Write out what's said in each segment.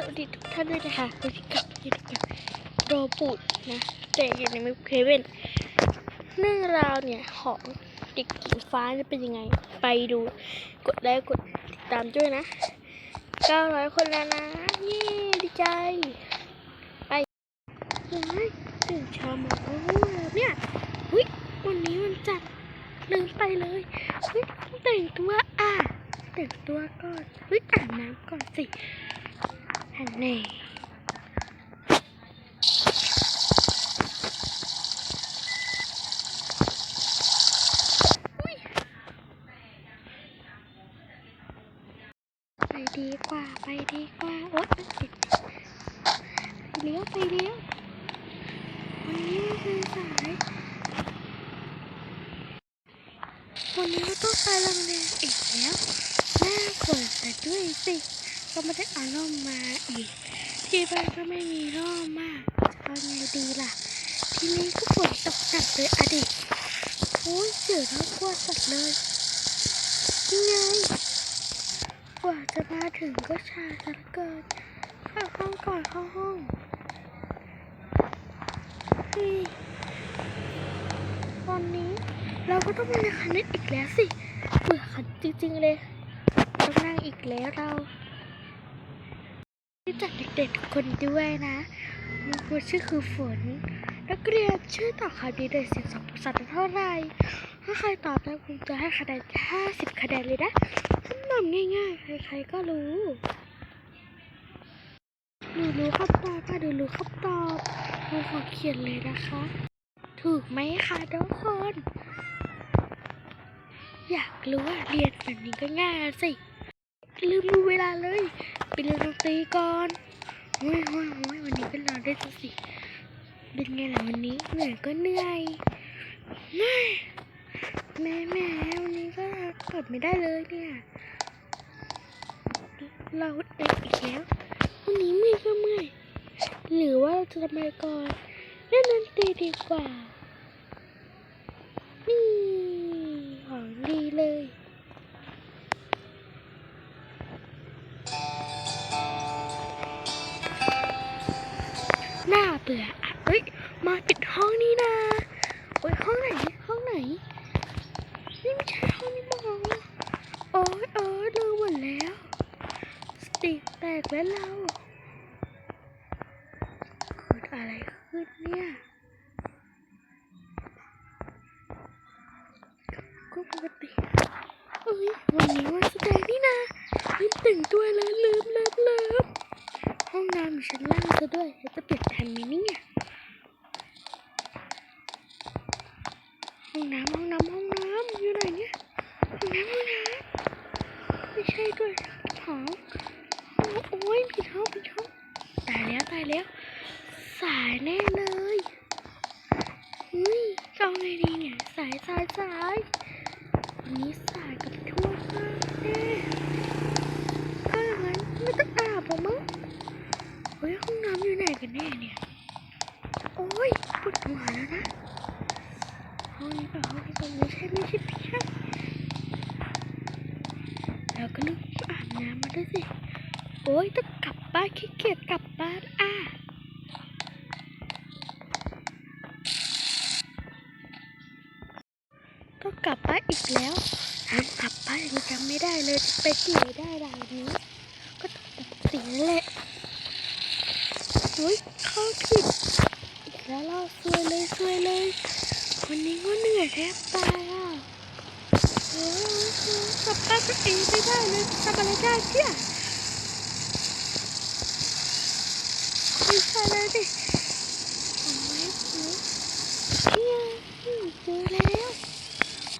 สวัสดีทุกท่านด้วยนะคะวันนี้กลับมาอยู่กับโรบูดนะแต่ยังไม่เคยเว้นเรื่องราวเนี่ยของเด็กหญิงฟ้าจะเป็นยังไง ไปดูกดไลค์กดติดตามด้วยนะ 900 คนแล้วนะเย้ดีใจ ไปว้ายตื่นเช้ามาก็ง่วงเนี่ยเฮ้ยวันนี้มันจัดลืมไปเลยเฮ้ยแต่งตัวอะแต่งตัวก่อนเฮ้ยอาบน้ำก่อนสิ นเน่ไปดีกว่า ไปดีกว่า โอ๊ยติดไปเลี้ยว ไปเลี้ยววันนี้มันคือสาย วันนี้ก็ต้องการลังเลอีกแล้วหน้าขวดแต่ด้วยสิ ก็ไม่ได้เอาร่มมาอีก ที่บ้านก็ไม่มีร่มมากจะทำไงดีล่ะ ทีนี้ก็ฝนตกหนักเลยอะดิโอ้ยเสือน่ากลัวสัตว์เลยยังไงกว่าจะมาถึงก็ช้าซะเหลือเกินเข้าห้องก่อนเข้าห้องเฮ้ยวันนี้เราก็ต้องมาเรียนคณิตอีกแล้วสิเบื่อคณิตจริงๆเลยต้องนั่งอีกแล้วเรา ที่จัดเด็กๆทุกคนด้วยนะมีคนชื่อคือฝน นักเรียนชื่อต่อคำนี้เลยเสียงสองภาษาเท่าไหร่ถ้าใครตอบได้ผมจะให้คะแนนห้าสิบคะแนนเลยนะคำนำง่ายๆ ใครๆก็รู้หนูรู้คำตอบค่ะหนูรู้คำตอบหนูขอเขียนเลยนะคะ ถูกไหมคะทุกคน อยากรู้ว่าเรียนแบบนี้ก็ง่ายสิลืมดูเวลาเลย ไปเรียนดนตรีก่อนโอ้ยโอ้ยโอ้ยวันนี้ก็นอนได้สักสิเป็นไงล่ะวันนี้เหนื่อยก็เหนื่อยแม่แม่แม่วันนี้ก็กลับไม่ได้เลยเนี่ยเราเด็กอีกแล้ววันนี้เมื่อยก็เมื่อยหรือว่าเราจะทำอะไรก่อนเล่นดนตรีดีกว่า เบื่ออะเฮ้ย มาปิดห้องนี่นะโอ้ยห้องไหน ห้องไหน นี่ไม่ใช่ห้องนี้มั้งโอ้ยโอ้ยลืมหมดแล้ว สติแตกแล้วเราเกิดอะไรขึ้นเนี่ยก็ปกติเอ้ย วันนี้วันแสดงนี่นะลืมแต่งตัวเลยลืมลืมลืมห้องน้ำอยู่ชั้นล่าง ซะด้วยจะเปลี่ยนทันไหมเนี่ยห้องน้ำห้องน้ำห้องน้ำอยู่ไหนเนี่ยห้องน้ำห้องน้ำไม่ใช่ด้วยหอโอ้ยผิดห้องผิดห้องตายแล้วตายแล้ว สายแน่เลยเฮ้ยจะเอาไงดีเนี่ยสายสายสายวันนี้สายกับทั่วมากแน่ถ้าอย่างนั้นไม่ต้องอาบหรอมั้ง เฮ้ยห้องน้ำอยู่ไหนกันแน่เนี่ย โอ้ยปวดหัวแล้วนะห้องนี้เปล่าห้องนี้เปล่าไม่ใช่ไม่ใช่ไม่ใช่แล้วก็ลืมอาบน้ำมาด้วยสิ โอ้ยต้องกลับบ้านขี้เกียจกลับบ้านอะต้องกลับบ้านอีกแล้วทางกลับบ้านยังจำไม่ได้เลยไปที่ไหนได้ล่ะวันนี้ ก็ต้องแบบสีนั่นแหละ เฮ้ยเข้าผิดอีกแล้วเราซวยเลยซวยเลยวันนี้ก็เหนื่อยแทบตายอะเออกลับบ้านตัวเองไม่ได้เลยทำอะไรได้เนี่ยไม่ใช่เลยดิทำไมเนี่ยเจอแล้ว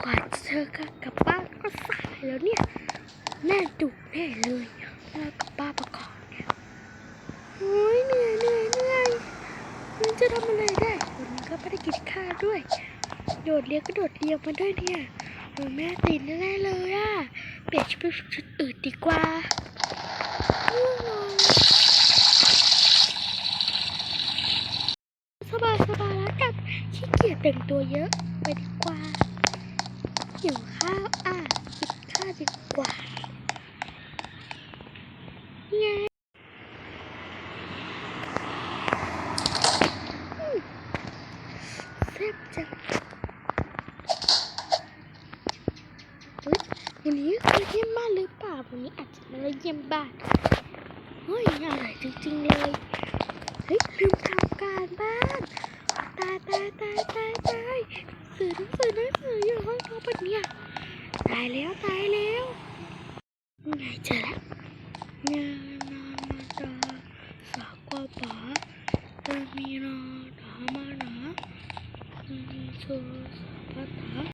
กว่าจะเจอกับกลับบ้านก็สายแล้วเนี่ยแม่ดุแน่เลยเลิกกับป้าประกอบเนี่ยโอ้ย จะทำอะไรได้วันนี้ก็ไม่ได้กินข้าวด้วย โดดเรียนก็โดดเรียนมาด้วยเนี่ยโอ้แม่ติดแน่เลยอะเปลี่ยนชุดเป็นชุดอื่นดีกว่าสบายสบายแล้วกันขี้เกียจแต่งตัวเยอะไปดีกว่าหิวข้าวอะกินข้าวดีกว่า เคยเยี่ยมบ้านหรือเปล่าวันนี้อาจจะมาเยี่ยมบ้านเฮ้ยอร่อยจริงๆเลยเฮ้ยลืมทำการบ้านตายตายตายตายตายสื่อหนังสือหนังสืออยู่ห้องโน้ตปะเนี่ยตายแล้วตายแล้วไงเจอแล้วงานมาตาสากวาปะมีนาดามานามีโซ